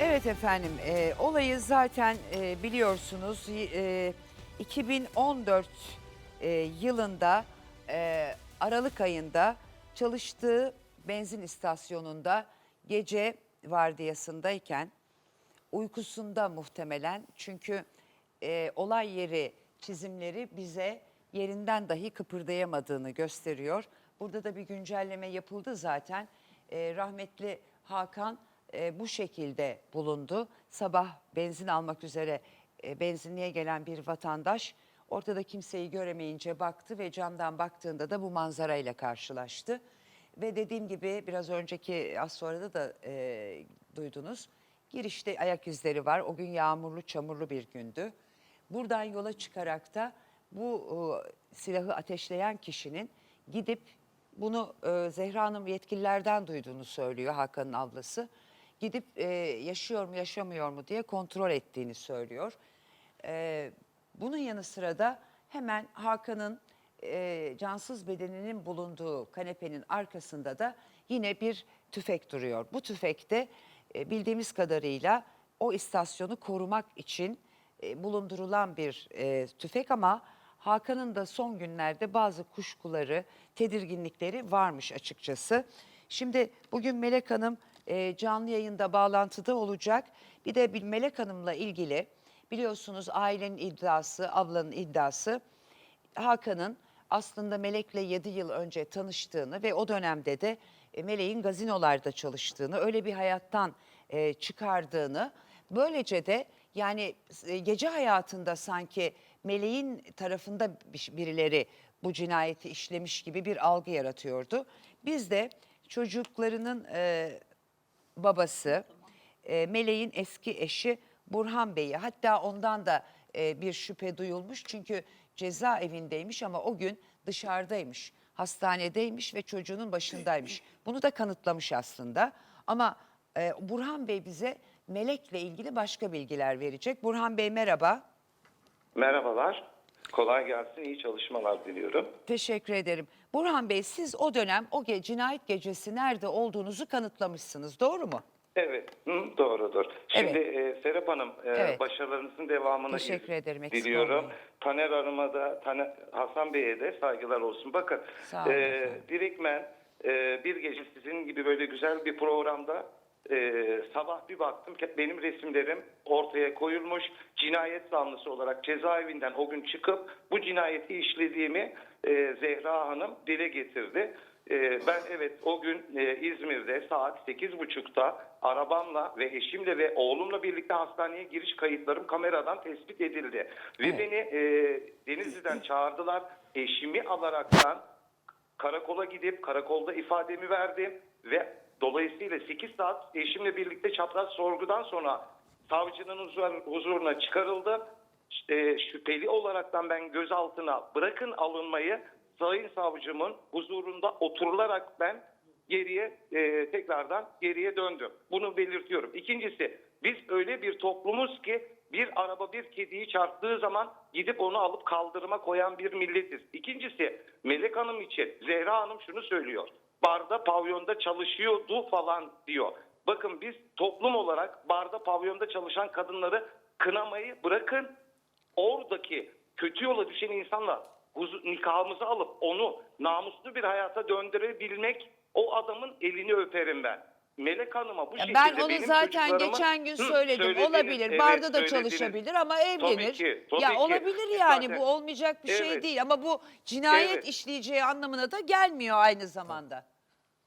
Evet efendim, e, olayı zaten e, biliyorsunuz e, 2014 e, yılında e, Aralık ayında çalıştığı benzin istasyonunda gece vardiyasındayken uykusunda muhtemelen çünkü e, olay yeri çizimleri bize yerinden dahi kıpırdayamadığını gösteriyor. Burada da bir güncelleme yapıldı zaten. E, rahmetli Hakan e, bu şekilde bulundu. Sabah benzin almak üzere e, benzinliğe gelen bir vatandaş ortada kimseyi göremeyince baktı ve camdan baktığında da bu manzarayla karşılaştı. Ve dediğim gibi biraz önceki az sonra da, e, duydunuz. Girişte ayak izleri var. O gün yağmurlu, çamurlu bir gündü. Buradan yola çıkarak da bu e, silahı ateşleyen kişinin gidip bunu e, Zehra Hanım yetkililerden duyduğunu söylüyor Hakan'ın ablası. Gidip e, yaşıyor mu yaşamıyor mu diye kontrol ettiğini söylüyor. E, bunun yanı sıra da hemen Hakan'ın e, cansız bedeninin bulunduğu kanepenin arkasında da yine bir tüfek duruyor. Bu tüfekte e, bildiğimiz kadarıyla o istasyonu korumak için e, bulundurulan bir e, tüfek ama Hakan'ın da son günlerde bazı kuşkuları, tedirginlikleri varmış açıkçası. Şimdi bugün Melek Hanım e, canlı yayında bağlantıda olacak. Bir de bir Melek Hanım'la ilgili biliyorsunuz ailenin iddiası, ablanın iddiası Hakan'ın aslında Melek'le 7 yıl önce tanıştığını ve o dönemde de e, Melek'in gazinolarda çalıştığını, öyle bir hayattan e, çıkardığını, böylece de yani e, gece hayatında sanki Melek'in tarafında bir- birileri bu cinayeti işlemiş gibi bir algı yaratıyordu. Biz de çocuklarının e, babası, e, Meleğin eski eşi Burhan Bey'i hatta ondan da e, bir şüphe duyulmuş. Çünkü cezaevindeymiş ama o gün dışarıdaymış, hastanedeymiş ve çocuğunun başındaymış. Bunu da kanıtlamış aslında. Ama e, Burhan Bey bize Melek'le ilgili başka bilgiler verecek. Burhan Bey merhaba. Merhabalar. Kolay gelsin. iyi çalışmalar diliyorum. Teşekkür ederim. Burhan Bey siz o dönem o ge- cinayet gecesi nerede olduğunuzu kanıtlamışsınız doğru mu? Evet, hı, doğrudur. Şimdi e, Serap Hanım, e, Evet. başarılarınızın devamını Teşekkür ederim, diliyorum. Taner Hanım'a da, Taner, Hasan Bey'e de saygılar olsun. Bakın, e, direktmen e, bir gece sizin gibi böyle güzel bir programda e, sabah bir baktım benim resimlerim ortaya koyulmuş. Cinayet zanlısı olarak cezaevinden o gün çıkıp bu cinayeti işlediğimi e, Zehra Hanım dile getirdi. E, ben evet o gün e, İzmir'de saat 8.30'da arabamla ve eşimle ve oğlumla birlikte hastaneye giriş kayıtlarım kameradan tespit edildi. Ve Evet. beni e, Denizli'den çağırdılar. Eşimi alaraktan karakola gidip karakolda ifademi verdim ve dolayısıyla 8 saat eşimle birlikte çapraz sorgudan sonra savcının huzur- huzuruna çıkarıldı. İşte şüpheli olaraktan ben gözaltına bırakın alınmayı sayın savcımın huzurunda oturularak ben geriye e, tekrardan geriye döndüm. Bunu belirtiyorum. İkincisi biz öyle bir toplumuz ki bir araba bir kediyi çarptığı zaman gidip onu alıp kaldırıma koyan bir milletiz. İkincisi Melek Hanım için Zehra Hanım şunu söylüyor. Barda pavyonda çalışıyordu falan diyor. Bakın biz toplum olarak barda pavyonda çalışan kadınları kınamayı bırakın. Oradaki kötü yola düşen insanla nikahımızı alıp onu namuslu bir hayata döndürebilmek o adamın elini öperim ben. Melek Hanım'a bu Ya şekilde ben onu benim zaten geçen gün Hı, söyledim. söylediniz, olabilir. evet, Barda da söylediniz. çalışabilir ama evlenir. ki, tabii ya ki. olabilir yani Zaten- bu olmayacak bir şey Evet. değil ama bu cinayet Evet. işleyeceği anlamına da gelmiyor aynı zamanda.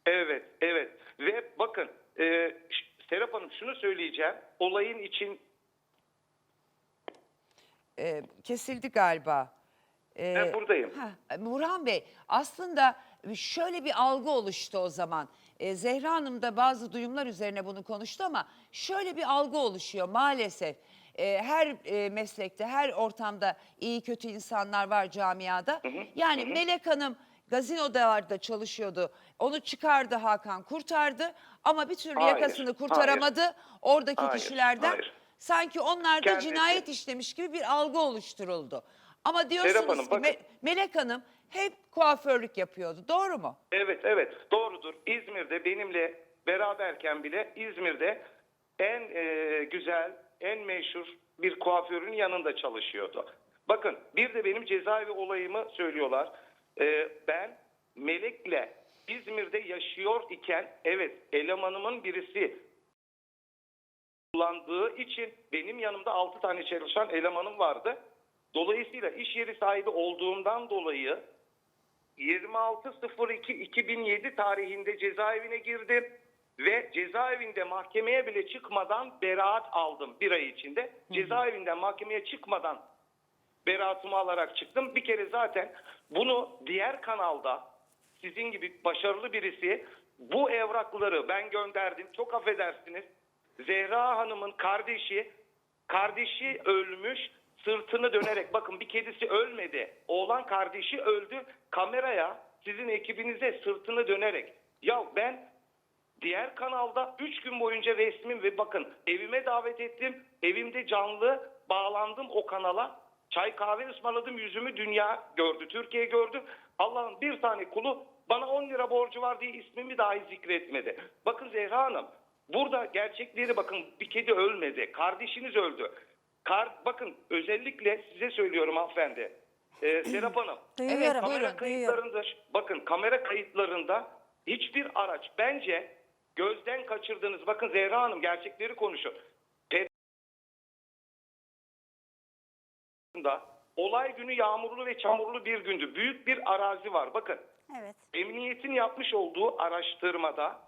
Evet, evet. Ve bakın e, Ş- Serap Hanım şunu söyleyeceğim. Olayın için Ee, kesildi galiba. Ee, Ben buradayım. heh, Burhan Bey aslında şöyle bir algı oluştu o zaman. Ee, Zehra Hanım da bazı duyumlar üzerine bunu konuştu ama şöyle bir algı oluşuyor maalesef. Ee, her e, meslekte, her ortamda iyi kötü insanlar var camiada. Yani Melek Hanım gazinolarda çalışıyordu. Onu çıkardı Hakan, kurtardı ama bir türlü Hayır, yakasını kurtaramadı oradaki Hayır, kişilerden. hayır. Sanki onlar da Kendisi. cinayet işlemiş gibi bir algı oluşturuldu. Ama diyorsunuz Serap Hanım, ki bakın. Me- Melek Hanım hep kuaförlük yapıyordu. Doğru mu? Evet evet doğrudur. İzmir'de benimle beraberken bile İzmir'de en e, güzel, en meşhur bir kuaförün yanında çalışıyordu. Bakın bir de benim cezaevi olayımı söylüyorlar. E, ben Melek'le İzmir'de yaşıyor iken evet elemanımın birisi kullandığı için benim yanımda 6 tane çalışan elemanım vardı. Dolayısıyla iş yeri sahibi olduğumdan dolayı 26.02.2007 tarihinde cezaevine girdim ve cezaevinde mahkemeye bile çıkmadan beraat aldım bir ay içinde. Cezaevinden mahkemeye çıkmadan beraatımı alarak çıktım. Bir kere zaten bunu diğer kanalda sizin gibi başarılı birisi bu evrakları ben gönderdim. Çok affedersiniz. Zehra Hanım'ın kardeşi kardeşi ölmüş sırtını dönerek bakın bir kedisi ölmedi. Oğlan kardeşi öldü. Kameraya sizin ekibinize sırtını dönerek ya ben Diğer kanalda 3 gün boyunca resmim ve bakın evime davet ettim. Evimde canlı bağlandım o kanala. Çay kahve ısmarladım yüzümü dünya gördü. Türkiye gördü. Allah'ın bir tane kulu bana 10 lira borcu var diye ismimi dahi zikretmedi. Bakın Zehra Hanım burada gerçekleri bakın bir kedi ölmedi. Kardeşiniz öldü. Kar, bakın özellikle size söylüyorum hanımefendi. Ee, Serap Hanım. Duyuyorum. Evet, Kamera buyurun. kayıtlarında bakın kamera kayıtlarında hiçbir araç bence gözden kaçırdığınız bakın Zehra Hanım gerçekleri konuşuyor. Pe- olay günü yağmurlu ve çamurlu bir gündü. Büyük bir arazi var. Bakın Evet. emniyetin yapmış olduğu araştırmada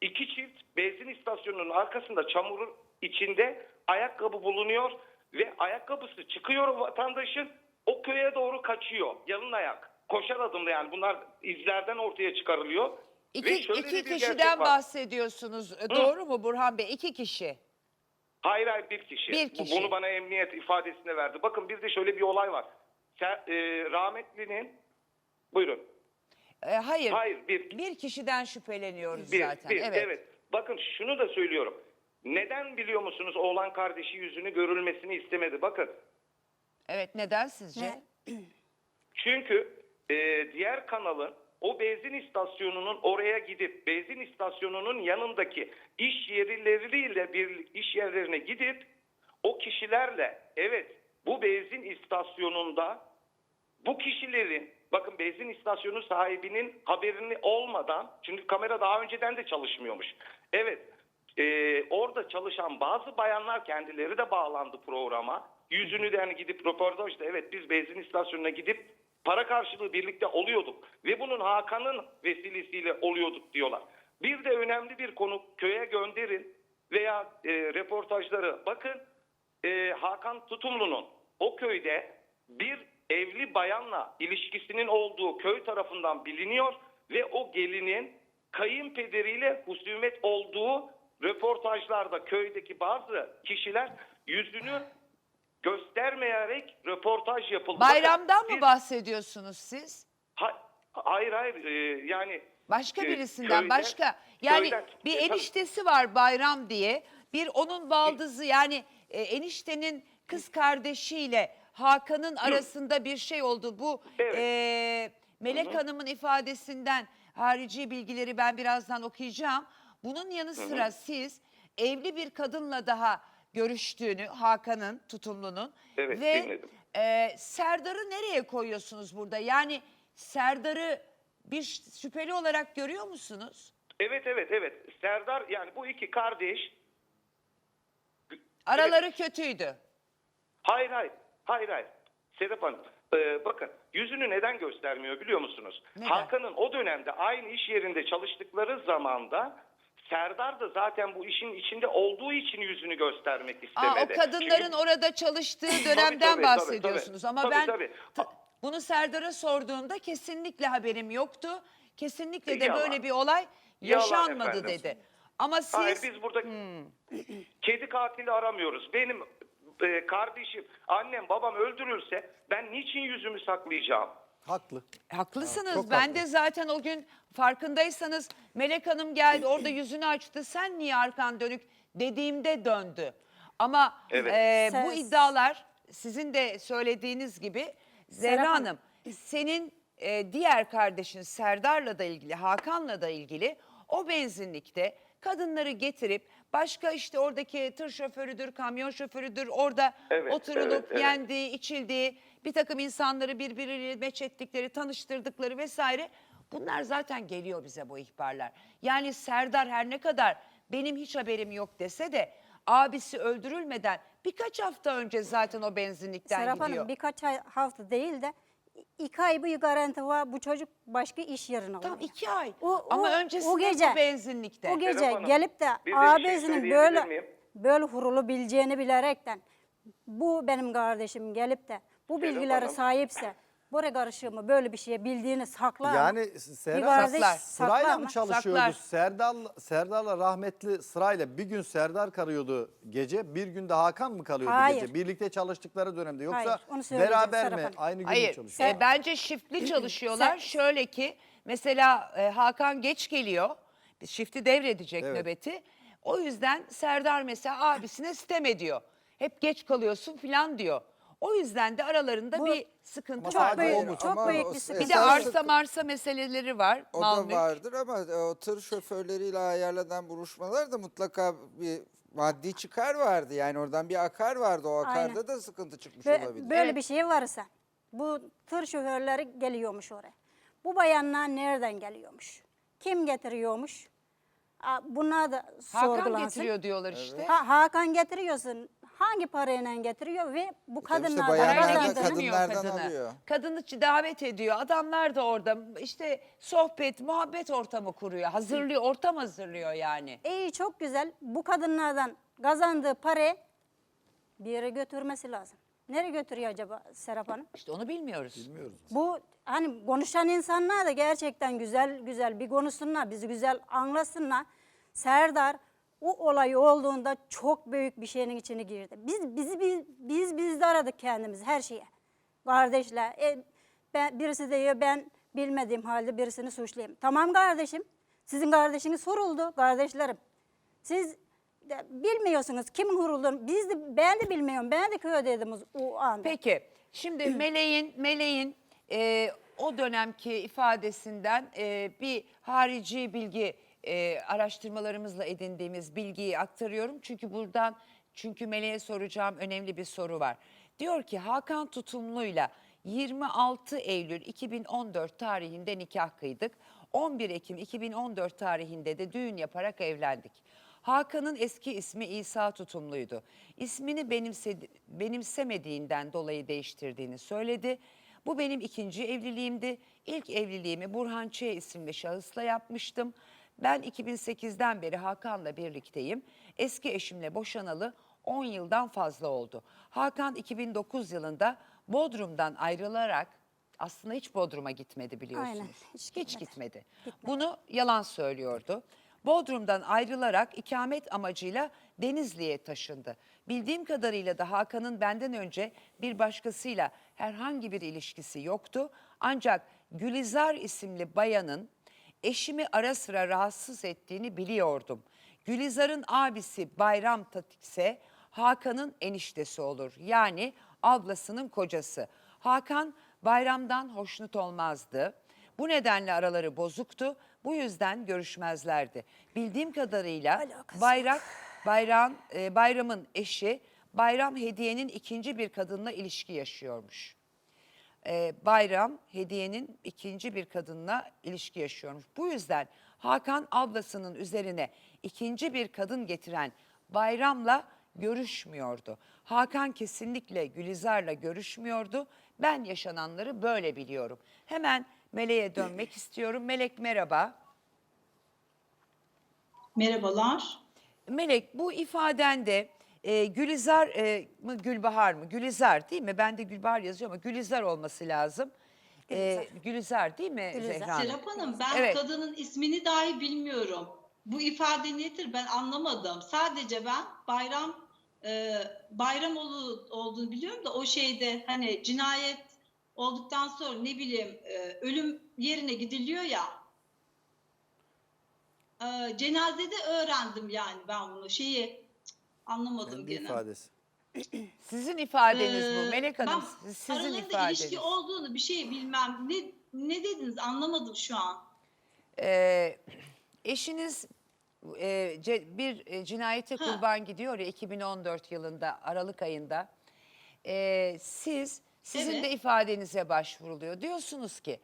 iki çift benzin istasyonunun arkasında çamurun içinde ayakkabı bulunuyor ve ayakkabısı çıkıyor vatandaşın o köye doğru kaçıyor yalın ayak. Koşar adımla yani bunlar izlerden ortaya çıkarılıyor. İki, iki kişiden bahsediyorsunuz. E, Doğru mu Burhan Bey? İki kişi. Hayır hayır bir kişi. Bir kişi. Bunu bana emniyet ifadesine verdi. Bakın bir de şöyle bir olay var. Sen, e, rahmetlinin buyurun. E, hayır. Hayır bir Bir kişiden şüpheleniyoruz Bir, zaten. bir, evet. Bakın şunu da söylüyorum. Neden biliyor musunuz oğlan kardeşi yüzünü görülmesini istemedi? Bakın. Evet neden sizce? Ne? Çünkü e, diğer kanalın o benzin istasyonunun oraya gidip benzin istasyonunun yanındaki iş yerleriyle bir iş yerlerine gidip o kişilerle evet bu benzin istasyonunda bu kişilerin bakın benzin istasyonu sahibinin haberini olmadan çünkü kamera daha önceden de çalışmıyormuş. Evet e, orada çalışan bazı bayanlar kendileri de bağlandı programa. Yüzünü de hani gidip röportajda evet biz benzin istasyonuna gidip para karşılığı birlikte oluyorduk. Ve bunun Hakan'ın vesilesiyle oluyorduk diyorlar. Bir de önemli bir konu köye gönderin veya e, reportajları bakın e, Hakan Tutumlu'nun o köyde bir evli bayanla ilişkisinin olduğu köy tarafından biliniyor ve o gelinin kayınpederiyle husumet olduğu röportajlarda köydeki bazı kişiler yüzünü göstermeyerek röportaj yapıldı. Bayramdan Bakın, mı biz- bahsediyorsunuz siz? Ha- hayır hayır e, yani Başka e, birisinden köyden- başka. Yani köyden- bir e, tabii. eniştesi var Bayram diye. Bir onun baldızı yani e, eniştenin kız kardeşiyle Hakan'ın arasında bir şey oldu. Bu Evet. e, Melek Hanım'ın ifadesinden harici bilgileri ben birazdan okuyacağım. Bunun yanı sıra siz evli bir kadınla daha görüştüğünü Hakan'ın tutumlunun Evet, ve dinledim. e, Serdar'ı nereye koyuyorsunuz burada? Yani Serdar'ı bir şüpheli olarak görüyor musunuz? Evet evet evet Serdar yani bu iki kardeş Araları kötüydü. Hayır hayır. Hayır hayır. Sedef Hanım e, bakın yüzünü neden göstermiyor biliyor musunuz? Neden? Hakan'ın o dönemde aynı iş yerinde çalıştıkları zamanda Serdar da zaten bu işin içinde olduğu için yüzünü göstermek Aa, istemedi. o kadınların Çünkü- orada çalıştığı dönemden tabii, bahsediyorsunuz. tabii. Ama Tabii, ben tabii. bunu Serdar'a sorduğumda kesinlikle haberim yoktu. Kesinlikle de Yalan. böyle bir olay Yalan yaşanmadı efendim. dedi. Ama siz Hayır biz burada kedi katili aramıyoruz. Benim e, kardeşim, annem, babam öldürülse ben niçin yüzümü saklayacağım? Haklı. Haklısınız. çok ben haklı. de zaten o gün farkındaysanız Melek Hanım geldi orada yüzünü açtı. Sen niye arkan dönük dediğimde döndü. Ama Evet. e, bu Ses- iddialar sizin de söylediğiniz gibi Zehra Serap Hanım Hanım. senin e, diğer kardeşin Serdar'la da ilgili Hakan'la da ilgili o benzinlikte kadınları getirip Başka işte oradaki tır şoförüdür, kamyon şoförüdür. Orada Evet, oturulup evet, evet. yendiği, içildiği, bir takım insanları birbiriyle meç ettikleri, tanıştırdıkları vesaire. Bunlar zaten geliyor bize bu ihbarlar. Yani Serdar her ne kadar benim hiç haberim yok dese de abisi öldürülmeden birkaç hafta önce zaten o benzinlikten Serap gidiyor. Hanım birkaç ay, hafta değil de iki ay bir garanti var. Bu çocuk başka iş yerine Tam oluyor. iki ay. O- Ama o- öncesinde o gece- bu benzinlikte. O gece Hanım, gelip de bir şey böyle miyim? böyle hurulu bileceğini bilerekten bu benim kardeşim gelip de bu Serap bilgilere Hanım. sahipse buraya karışımı böyle bir şeye bildiğini saklar? Yani kardeş Saklar. sırayla mı çalışıyordu? Saklar. Serdar Serdar'la rahmetli sırayla bir gün Serdar kalıyordu gece, bir gün de Hakan mı kalıyordu Hayır. gece? Birlikte çalıştıkları dönemde yoksa Hayır, onu söyleyeceğim beraber Serap mi Hanım. aynı gün mü Hayır, e, bence shiftli çalışıyorlar. Şöyle ki mesela e, Hakan geç geliyor, shifti devredecek Evet. nöbeti. O yüzden Serdar mesela abisine sitem ediyor. Hep geç kalıyorsun falan diyor. O yüzden de aralarında Bu- bir sıkıntı Ama Çok var. sadece büyük, o mu? çok Ama büyük o bir sıkıntı. Bir de esas- arsa marsa meseleleri var. O mal da mülk. vardır ama e, o tır şoförleriyle ayarlanan buluşmalar da mutlaka bir maddi çıkar vardı. Yani oradan bir akar vardı. O akarda Aynen. da sıkıntı çıkmış Bö- olabilir. Böyle Evet. bir şey varsa bu tır şoförleri geliyormuş oraya. Bu bayanlar nereden geliyormuş? Kim getiriyormuş? Aa, Bunlar da Hakan sorgulansın. getiriyor diyorlar işte. Ha, Hakan getiriyorsun. Hangi parayla getiriyor ve bu İşte kadınlardan bayanlar da kazandığını- getirmiyor kadınlardan kadını. alıyor. Kadını davet ediyor. Adamlar da orada işte sohbet, muhabbet ortamı kuruyor. Hazırlıyor, ortam hazırlıyor yani. İyi çok güzel. Bu kadınlardan kazandığı parayı bir yere götürmesi lazım. Nereye götürüyor acaba Serap Hanım? İşte onu bilmiyoruz. Bilmiyoruz. Bu hani konuşan insanlar da gerçekten güzel güzel bir konuşsunlar, bizi güzel anlasınlar. Serdar o olay olduğunda çok büyük bir şeyin içine girdi. Biz bizi biz biz bizde aradık kendimizi her şeye. Kardeşler, e, ben, birisi diyor ben bilmediğim halde birisini suçlayayım. Tamam kardeşim, sizin kardeşiniz soruldu kardeşlerim. Siz de bilmiyorsunuz kimin hurulduğunu. Biz de ben de bilmiyorum. Ben de köydeydim o anda. Peki şimdi Meleğin Meleğin e, o dönemki ifadesinden e, bir harici bilgi e, araştırmalarımızla edindiğimiz bilgiyi aktarıyorum. Çünkü buradan çünkü Meleğe soracağım önemli bir soru var. Diyor ki Hakan Tutumlu'yla 26 Eylül 2014 tarihinde nikah kıydık. 11 Ekim 2014 tarihinde de düğün yaparak evlendik. Hakan'ın eski ismi İsa Tutumlu'ydu. İsmini benimsedi- benimsemediğinden dolayı değiştirdiğini söyledi. Bu benim ikinci evliliğimdi. İlk evliliğimi Burhan Ç. isimli şahısla yapmıştım. Ben 2008'den beri Hakan'la birlikteyim. Eski eşimle boşanalı 10 yıldan fazla oldu. Hakan 2009 yılında Bodrum'dan ayrılarak aslında hiç Bodrum'a gitmedi biliyorsunuz. Aynen, hiç hiç gitmedi. gitmedi. Bunu yalan söylüyordu. Bodrum'dan ayrılarak ikamet amacıyla Denizli'ye taşındı. Bildiğim kadarıyla da Hakan'ın benden önce bir başkasıyla herhangi bir ilişkisi yoktu. Ancak Gülizar isimli bayanın eşimi ara sıra rahatsız ettiğini biliyordum. Gülizar'ın abisi Bayram Tatik ise Hakan'ın eniştesi olur. Yani ablasının kocası. Hakan Bayram'dan hoşnut olmazdı. Bu nedenle araları bozuktu. Bu yüzden görüşmezlerdi. Bildiğim kadarıyla Alakası Bayrak Bayram e, Bayram'ın eşi Bayram Hediye'nin ikinci bir kadınla ilişki yaşıyormuş. E, Bayram Hediye'nin ikinci bir kadınla ilişki yaşıyormuş. Bu yüzden Hakan ablasının üzerine ikinci bir kadın getiren Bayram'la görüşmüyordu. Hakan kesinlikle Gülizar'la görüşmüyordu. Ben yaşananları böyle biliyorum. Hemen Melek'e dönmek istiyorum. Melek merhaba. Merhabalar. Melek bu ifadende e, Gülizar e, mı Gülbahar mı? Gülizar değil mi? Ben de Gülbahar yazıyor ama Gülizar olması lazım. E, Gülizar değil mi Gülizar. Zehra Hanım? Serap Hanım ben Evet. kadının ismini dahi bilmiyorum. Bu ifade nedir ben anlamadım. Sadece ben bayram e, bayram olu- olduğunu biliyorum da o şeyde hani cinayet olduktan sonra ne bileyim e, ölüm yerine gidiliyor ya. E, cenazede öğrendim yani ben bunu şeyi anlamadım Kendi gene. ifadesi. Sizin ifadeniz Ee, bu Melek Hanım. ben siz- Sizin aralarında ifadeniz. ilişki olduğunu bir şey bilmem. Ne ne dediniz anlamadım şu an. Ee, eşiniz e, ce- bir e, cinayete Ha. kurban gidiyor ya 2014 yılında Aralık ayında. E, siz sizin Evet. de ifadenize başvuruluyor. Diyorsunuz ki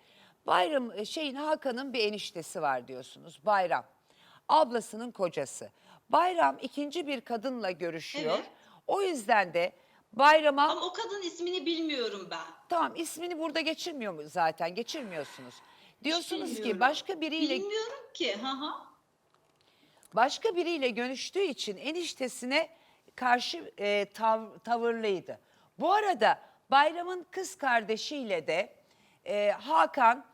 Bayram e, şeyin Hakan'ın bir eniştesi var diyorsunuz. Bayram. Ablasının kocası. Bayram ikinci bir kadınla görüşüyor. Evet. O yüzden de Bayram'a Ama o kadın ismini bilmiyorum ben. tamam ismini burada geçirmiyor mu zaten? Geçirmiyorsunuz. Diyorsunuz ki başka biriyle Bilmiyorum ki. Hı hı. başka biriyle görüştüğü için eniştesine karşı e, tav- tavırlıydı. Bu arada Bayram'ın kız kardeşiyle de e, Hakan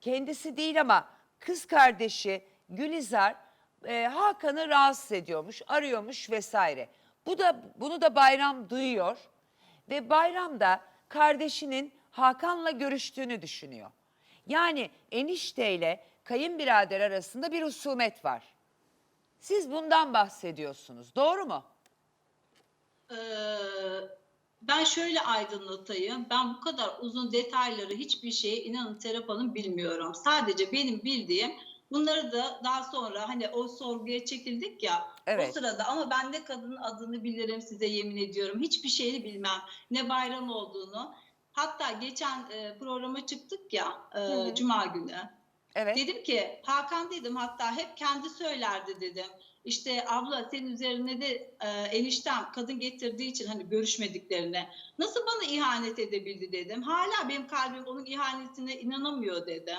kendisi değil ama kız kardeşi Gülizar e, Hakan'ı rahatsız ediyormuş, arıyormuş vesaire. Bu da bunu da Bayram duyuyor ve Bayram da kardeşinin Hakan'la görüştüğünü düşünüyor. Yani enişteyle kayınbirader arasında bir husumet var. Siz bundan bahsediyorsunuz. Doğru mu? Ee, ben şöyle aydınlatayım. Ben bu kadar uzun detayları hiçbir şeye inanın Serap Hanım bilmiyorum. Sadece benim bildiğim bunları da daha sonra hani o sorguya çekildik ya Evet. o sırada ama ben de kadının adını bilirim size yemin ediyorum. Hiçbir şeyini bilmem. Ne bayram olduğunu. Hatta geçen e, programa çıktık ya e, Cuma günü. Evet. Dedim ki Hakan dedim hatta hep kendi söylerdi dedim. İşte abla senin üzerine de e, eniştem kadın getirdiği için hani görüşmediklerine nasıl bana ihanet edebildi dedim. Hala benim kalbim onun ihanetine inanamıyor dedim.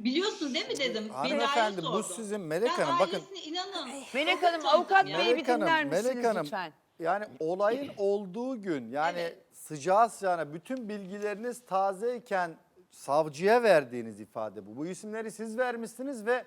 Biliyorsun değil mi dedim. Bir Hanımefendi, bu sizin Melek ben Hanım, bakın- ailesine inanın. Melek Hanım avukat ya. beyi bir dinler misiniz Melek Hanım, lütfen? yani olayın olduğu gün yani Evet. sıcağı sıcağına bütün bilgileriniz tazeyken savcıya verdiğiniz ifade bu. Bu isimleri siz vermişsiniz ve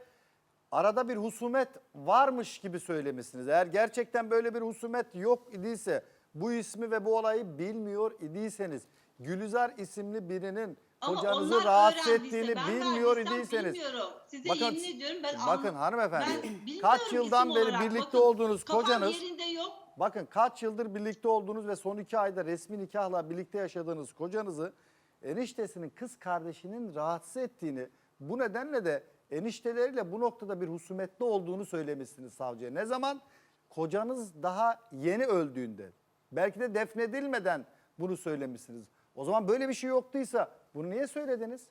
arada bir husumet varmış gibi söylemişsiniz. Eğer gerçekten böyle bir husumet yok idiyse bu ismi ve bu olayı bilmiyor idiyseniz Gülizar isimli birinin Ama kocanızı onlar rahatsız öğrendiyse, ettiğini ben bilmiyor verdiysem idiyseniz Bilmiyorum. Size Bakın- yemin ediyorum ben bakın anlam- hanımefendi, bilmiyorum kaç yıldan isim beri olarak. birlikte olduğunuz kafam kocanız- yerinde yok. Bakın kaç yıldır birlikte olduğunuz ve son iki ayda resmi nikahla birlikte yaşadığınız kocanızı eniştesinin kız kardeşinin rahatsız ettiğini bu nedenle de enişteleriyle bu noktada bir husumetli olduğunu söylemişsiniz savcıya. Ne zaman? Kocanız daha yeni öldüğünde. Belki de defnedilmeden bunu söylemişsiniz. O zaman böyle bir şey yoktuysa bunu niye söylediniz?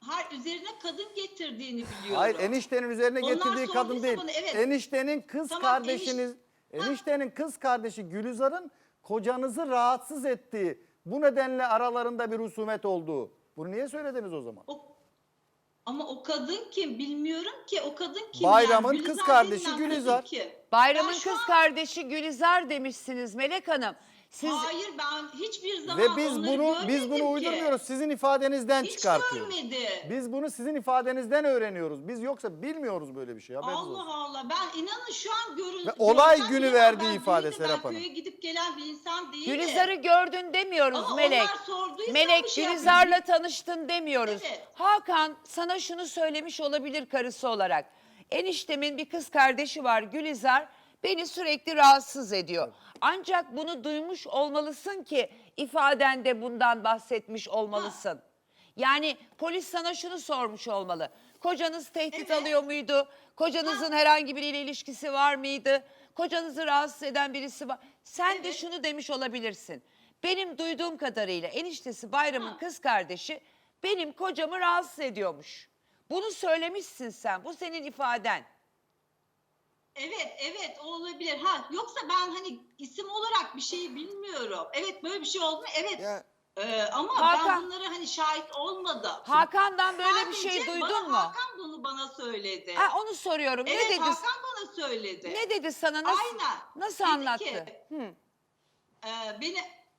Hayır üzerine kadın getirdiğini biliyorum. Hayır eniştenin üzerine Onlar getirdiği kadın değil. bana, evet. Eniştenin kız Tamam, kardeşiniz, eniştenin kız kardeşi Gülizar'ın kocanızı rahatsız ettiği, bu nedenle aralarında bir husumet olduğu. Bunu niye söylediniz o zaman? O, ama o kadın kim bilmiyorum ki o kadın kim Bayram'ın yani? kız kardeşi denilen kadın Gülizar. kim? Bayramın Ben şu kız an- kardeşi Gülizar demişsiniz Melek Hanım. Siz Hayır ben hiçbir zaman Ve biz onları bunu biz görmedim bunu ki. uydurmuyoruz. Sizin ifadenizden Hiç çıkartıyoruz. görmedi. Biz bunu sizin ifadenizden öğreniyoruz. Biz yoksa bilmiyoruz böyle bir şey. Haberiniz olsun. Allah Allah ben inanın şu an görün. Ve olay günü verdiği Ben ifade değilim, Serap ben Hanım. köye gidip gelen bir insan değilim. Gülizar'ı gördün demiyoruz Ama Melek. onlar sorduysa Melek bir şey Gülizar'la tanıştın demiyoruz. Evet. Hakan sana şunu söylemiş olabilir karısı olarak. Eniştemin bir kız kardeşi var Gülizar. Beni sürekli rahatsız ediyor. Ancak bunu duymuş olmalısın ki ifadende bundan bahsetmiş olmalısın. Yani polis sana şunu sormuş olmalı. Kocanız tehdit alıyor muydu? Kocanızın herhangi biriyle ilişkisi var mıydı? Kocanızı rahatsız eden birisi var. Sen de şunu demiş olabilirsin. Benim duyduğum kadarıyla eniştesi Bayram'ın kız kardeşi benim kocamı rahatsız ediyormuş. Bunu söylemişsin sen. Bu senin ifaden. Evet evet o olabilir. Ha yoksa ben hani isim olarak bir şeyi bilmiyorum. Evet böyle bir şey oldu mu? Evet. Ya Ee, ama Hakan- ben bunlara hani şahit olmadım. Hakan'dan böyle bir Sadece şey duydun bana mu? Hakan bunu bana söyledi. Ha, onu soruyorum. evet ne dedi? Hakan bana söyledi. Ne dedi sana? Nasıl, Aynen. Nasıl Dedi anlattı? ki, Hı. Ee, beni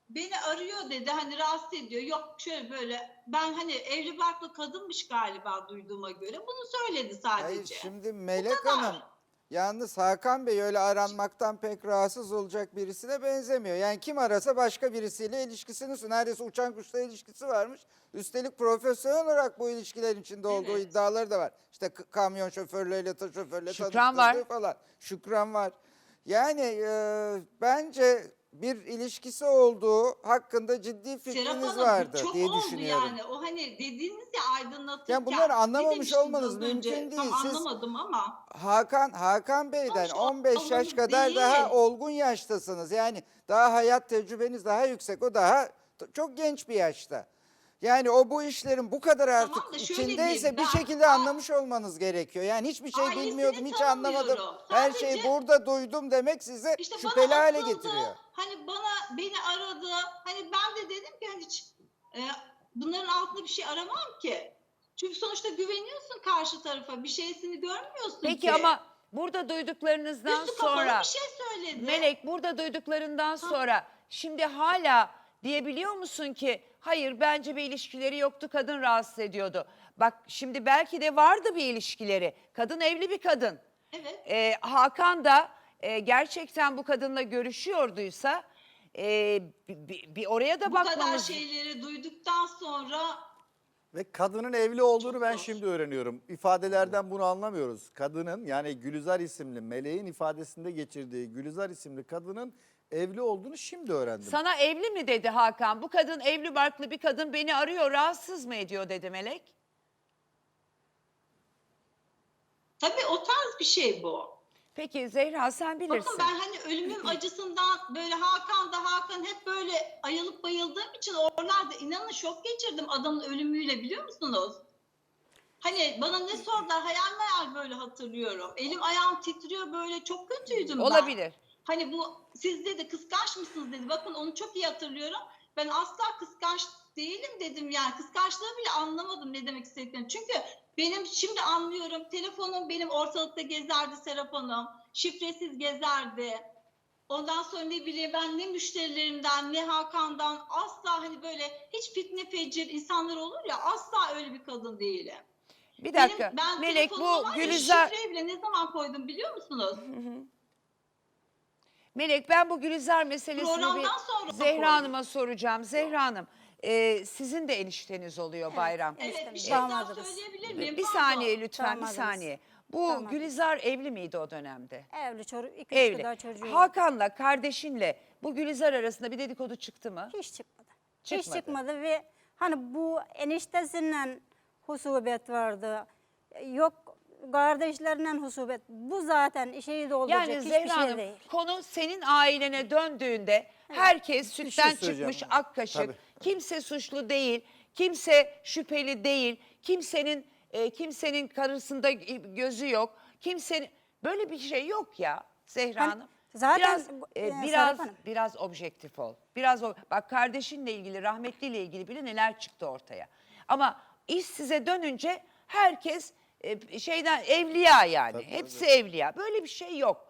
beni arıyor dedi hani rahatsız ediyor. Yok şöyle böyle ben hani evli barklı kadınmış galiba duyduğuma göre bunu söyledi sadece. hayır şimdi Melek kadar. Hanım yalnız Hakan Bey öyle aranmaktan pek rahatsız olacak birisine benzemiyor. Yani kim arasa başka birisiyle ilişkisini sunar. Neredeyse uçan kuşla ilişkisi varmış. Üstelik profesyonel olarak bu ilişkilerin içinde olduğu Evet. iddiaları da var. İşte kamyon şoförleriyle, şoförle Şükran var. falan. Şükran var. Yani e, bence bir ilişkisi olduğu hakkında ciddi fikriniz Hanım vardı çok diye oldu düşünüyorum. yani. O hani dediğiniz ya aydınlatırken. Yani bunları anlamamış olmanız önce? mümkün değil. Tam Siz- anlamadım ama. Hakan Hakan Bey'den Sonuçta 15 yaş kadar değil. daha olgun yaştasınız. Yani daha hayat tecrübeniz daha yüksek. O daha çok genç bir yaşta. Yani o bu işlerin bu kadar artık Tamam içindeyse bir ben- şekilde Aa- anlamış olmanız gerekiyor. Yani hiçbir şey bilmiyordum, hiç anlamadım. tanımıyorum. Her Sadece- şeyi burada duydum demek size İşte şüpheli hale getiriyor. Hani bana beni aradı. Hani ben de dedim ki hani hiç e, bunların altında bir şey aramam ki. Çünkü sonuçta güveniyorsun karşı tarafa. Bir şeysini görmüyorsun Peki ki. ama burada duyduklarınızdan Üstü sonra bir şey söyledi. Melek burada duyduklarından sonra şimdi hala diyebiliyor musun ki hayır bence bir ilişkileri yoktu kadın rahatsız ediyordu. Bak şimdi belki de vardı bir ilişkileri. Kadın evli bir kadın. Evet. Ee, Hakan da e, gerçekten bu kadınla görüşüyorduysa e, bir, bir oraya da Bu kadar bakmamız şeyleri duyduktan sonra Ve kadının evli olduğunu ben şimdi öğreniyorum. İfadelerden bunu anlamıyoruz. Kadının yani Gülizar isimli meleğin ifadesinde geçirdiği Gülizar isimli kadının evli olduğunu şimdi öğrendim. Sana evli mi dedi Hakan? Bu kadın evli barklı bir kadın beni arıyor rahatsız mı ediyor dedi Melek. tabii o tarz bir şey bu. Peki Zehra sen bilirsin. Bakın ben hani ölümün acısından böyle Hakan da Hakan hep böyle ayılıp bayıldığım için oralarda inanın şok geçirdim adamın ölümüyle biliyor musunuz? Hani bana ne sordular hayal meyal böyle hatırlıyorum. Elim ayağım titriyor böyle çok kötüydüm ben. Olabilir. Hani bu siz dedi kıskanç mısınız dedi. Bakın onu çok iyi hatırlıyorum. Ben asla kıskanç değilim dedim yani. Kıskançlığı bile anlamadım ne demek istediklerini. Çünkü benim şimdi anlıyorum. Telefonum benim ortalıkta gezerdi Serap Hanım. Şifresiz gezerdi. Ondan sonra ne bileyim ben ne müşterilerimden ne Hakan'dan asla hani böyle hiç fitne fecir insanlar olur ya asla öyle bir kadın değilim. Bir dakika. Benim, ben Melek telefonuma bu var ya, Gülizar şifreyi bile ne zaman koydum biliyor musunuz? Melek ben bu Gülizar meselesini bir Programdan sonra Zehra. Hanım'a soracağım. Zehra Hanım e, sizin de enişteniz oluyor Bayram. Evet bir şey daha söyleyebilir miyim? Bir Pardon. saniye lütfen bir Damadımız. saniye. Bu Damadımız. Gülizar evli miydi o dönemde? Evli çocuk, iki üç Evli. kadar çocuğu var. Hakan'la kardeşinle bu Gülizar arasında bir dedikodu çıktı mı? Hiç çıkmadı. Çıkmadı. Hiç çıkmadı ve hani bu eniştesinden husubet vardı. Yok kardeşlerinden husubet. Bu zaten şeyi dolduracak Yani hiçbir Zehra şey Hanım değil. konu senin ailene döndüğünde herkes şey sütten söyleyeceğim. çıkmış ak kaşık. Tabii. Kimse suçlu değil, kimse şüpheli değil, kimsenin e, kimsenin karısında gözü yok. Kimsenin böyle bir şey yok ya Zehra Hani Hanım. zaten, biraz e, e, Serap biraz Hanım. biraz objektif ol. Biraz o, bak kardeşinle ilgili, rahmetliyle ilgili bile neler çıktı ortaya. Ama iş size dönünce herkes e, şeyden evliya yani. Hepsi evliya. Böyle bir şey yok.